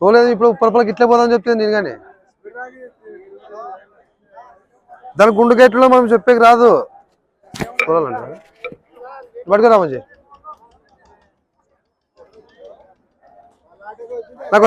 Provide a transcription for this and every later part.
తోలేదు ఇప్పుడు పరపలకి ఇట్లే పోదాం చెప్తుంది నేను కానీ దాని గుండు గేట్లో మనం చెప్పేకి రాదు. చూడాలండి పట్టుకు రామజీ. నాకు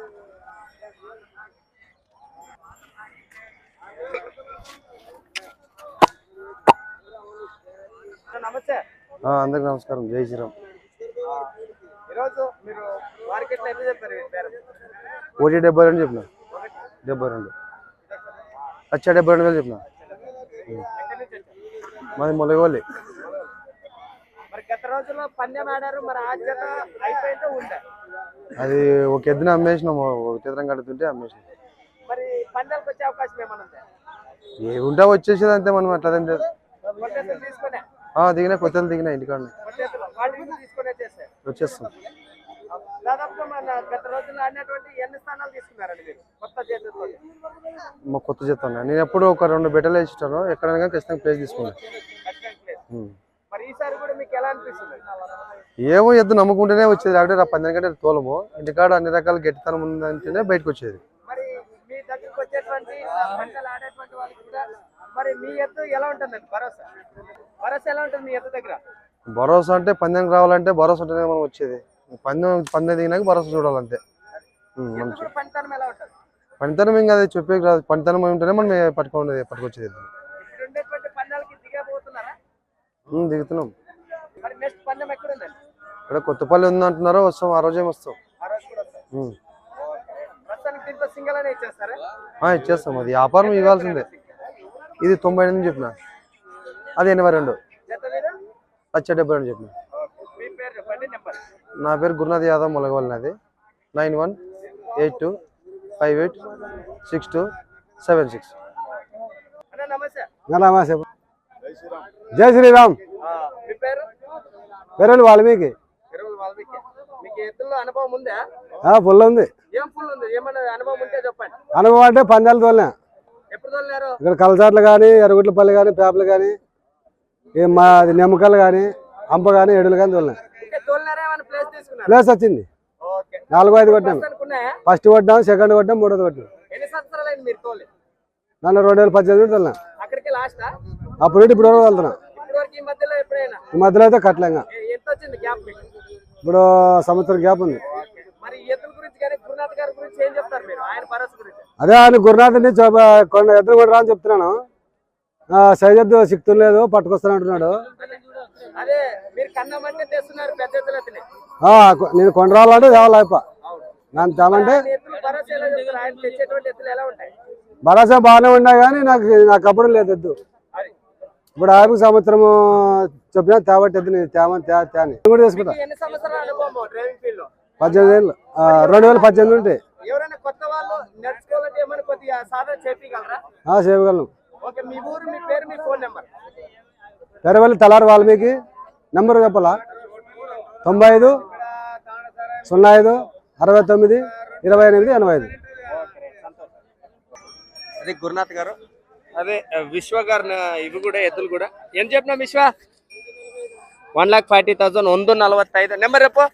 ఎంత చెప్పారు ఈ బేరం? ఒకటి డెబ్బై రెండు చెప్పిన? డెబ్బై రెండు. వచ్చా డెబ్బై రెండు వేలు చెప్పిన? మాది మరి ఉండే అది ఒక ఎద్దున అమ్మేసినాం ఒక చిత్రం కడుతుంటే అమ్మేసినాం. ఏ ఉంటా వచ్చేసేది అంతే మనం అట్లా లేదు. దిగినా కొత్తలు దిగినా ఇంటికాడ వచ్చేస్తాం. దాదాపుగా మన గత రోజుల్లో ఆడినటువంటి ఎన్ని స్థానాలు తీసుకున్నారండి మీరు? కొత్త చేతులతో. మా కొత్త చెత్త నేను ఎప్పుడు ఒక రెండు బెట్టలు వేసిస్తాను ఎక్కడైనా ఖచ్చితంగా ప్లేస్ తీసుకున్నాను ఉం. మరి ఈసారి కూడా మీకు ఎలా అనిపిస్తుంది? ఏమో ఎద్దు నమ్ముకుంటేనే వచ్చేది. లేకపోతే రా పందెం కంటే తోలము. ఇంటికాడ అన్ని రకాల గట్టితనం ఉందంటేనే బయటకు వచ్చేది మరి మీ దగ్గరికి వచ్చేటువంటి ఆ పంటలు ఆడేటువంటి వాళ్ళకి కూడా మరి మీ ఎత్తు ఎలా ఉంటుందండి? భరోసా? భరోసా ఎలా ఉంటుంది మీ ఎత్తు దగ్గర? భరోసా అంటే పందెం రావాలంటే భరోసా ఉంటేనే మనం వచ్చేది. పందెం పందెం దిగినాక భరోసా చూడాలంతే. మంచి పనితనం ఇంకా అది చెప్పేకి రాదు పనితనం ఉంటేనే మనం పట్టుకునేది పట్టుకొచ్చేది దిగుతున్నాం. ఇక్కడ కొత్తపల్లి ఉంది అంటున్నారో వస్తాం. ఆ రోజే వస్తాం ఇచ్చేస్తాం. అది వ్యాపారం ఇవ్వాల్సిందే. ఇది తొంభై ఎనిమిది చెప్పిన. అది ఎనభై రెండు. లక్ష డెబ్బై రెండు చెప్పిన. ఓకే. మీ పేరు చెప్పండి నెంబర్. నా పేరు గురునాథ్ యాదవ్ మొలగవల్లి నాది. Nine one eight two five eight six two seven six. నమస్తే. జై శ్రీరామ్. పేరు? వాల్మీకి. ఇరవై వాల్మీకి. మీకు ఎత్తుల్లో అనుభవం ఉందా? ఆ, పుల్ల ఉంది. అనుభవం ఉంటే చెప్పండి. అనుభవం అంటే పందాలు తోలినా. ఇక్కడ కలసాట్లు కానీ ఎర్రగుట్లపల్లి కానీ పేపలు కానీ ఈ మా అది నిమ్మకాయలు కానీ అంప కానీ ఎడులు కానీ తోలినా. ఇంకా తోలినారా? ఏమైనా ప్లేస్ వచ్చింది. నాలుగు ఐదు కొట్టాను. అనుకున్నాయా? ఫస్ట్ కొట్టాం సెకండ్ కొట్టాం మూడోది కొట్టాం నన్ను రెండు వేల పద్దెనిమిది తోలినా. అప్పుడు ఇప్పుడు వరకు వెళ్తున్నా. ఈ మధ్యలో అయితే కట్టలేంగా ఏ- ఇప్పుడు సంవత్సరం గ్యాప్ ఉంది. గురునాథ్ ఏం అదే ఆయన గురునాథుని చూ- కొన్ని ఎద్దులు కూడా రా అని చెప్తున్నాను. సైజ్ ఎద్దు సిక్తు లేదు పట్టుకొస్తాను అంటున్నాడు. అదే మీరు కన్నామంటే తెస్తున్నారు పెద్ద ఎత్తుల ఎత్తుని ఆ, కొ- నేను కొండ రావాలంటే తేవాలి అయిపో అవును నన్ను తేమంటే భరోసా బాగానే ఉన్నాయి కానీ నాకు నాకు అప్పుడు లేదు ఎద్దు. ఇప్పుడు ఆరు సంవత్సరం చెప్పినా తేబట్టి ఎద్దు నేను తేమని తే తేని. కూడా తీసుకుంటా పద్దెనిమిది ఏళ్ళు. రెండు వేల పద్దెనిమిది ఉంటాయి చేయగలను నెంబర్. పెరవల్లి తలారు వాల్మీకి. నెంబర్ చెప్పాల? తొంభై ఐదు సున్నా ఐదు అరవై తొమ్మిది ఇరవై ఎనిమిది ఎనభై ఐదు. అదే గురునాథ్ గారు. అదే విశ్వ గారు ఇవి కూడా ఎద్దులు కూడా. ఏం చెప్పినా విశ్వ? వన్ లాక్ ఫార్టీ థౌసండ్ వంద నలభై ఐదు నెంబర్ చెప్పు.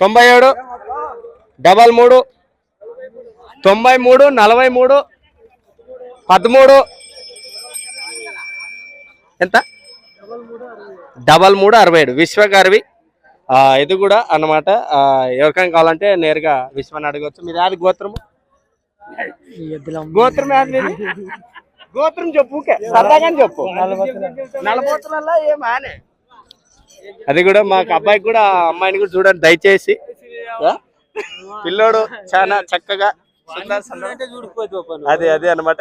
తొంభై ఏడు డబల్ మూడు తొంభై మూడు నలభై మూడు పదమూడు. ఎంత? డబల్ మూడు అరవై ఏడు. విశ్వ ఆ, ఇది కూడా అన్నమాట. ఎవరికైనా కావాలంటే నేరుగా విశ్వాన్ని అడగవచ్చు మీరు యాది గోత్రము? గోత్రం యాది గోత్రం చెప్పు సరదాగా చెప్పు. నలబోతులలో అది కూడా మాకు అబ్బాయికి కూడా అమ్మాయిని కూడా చూడండి దయచేసి. పిల్లోడు చాలా చక్కగా అదే అదే అన్నమాట.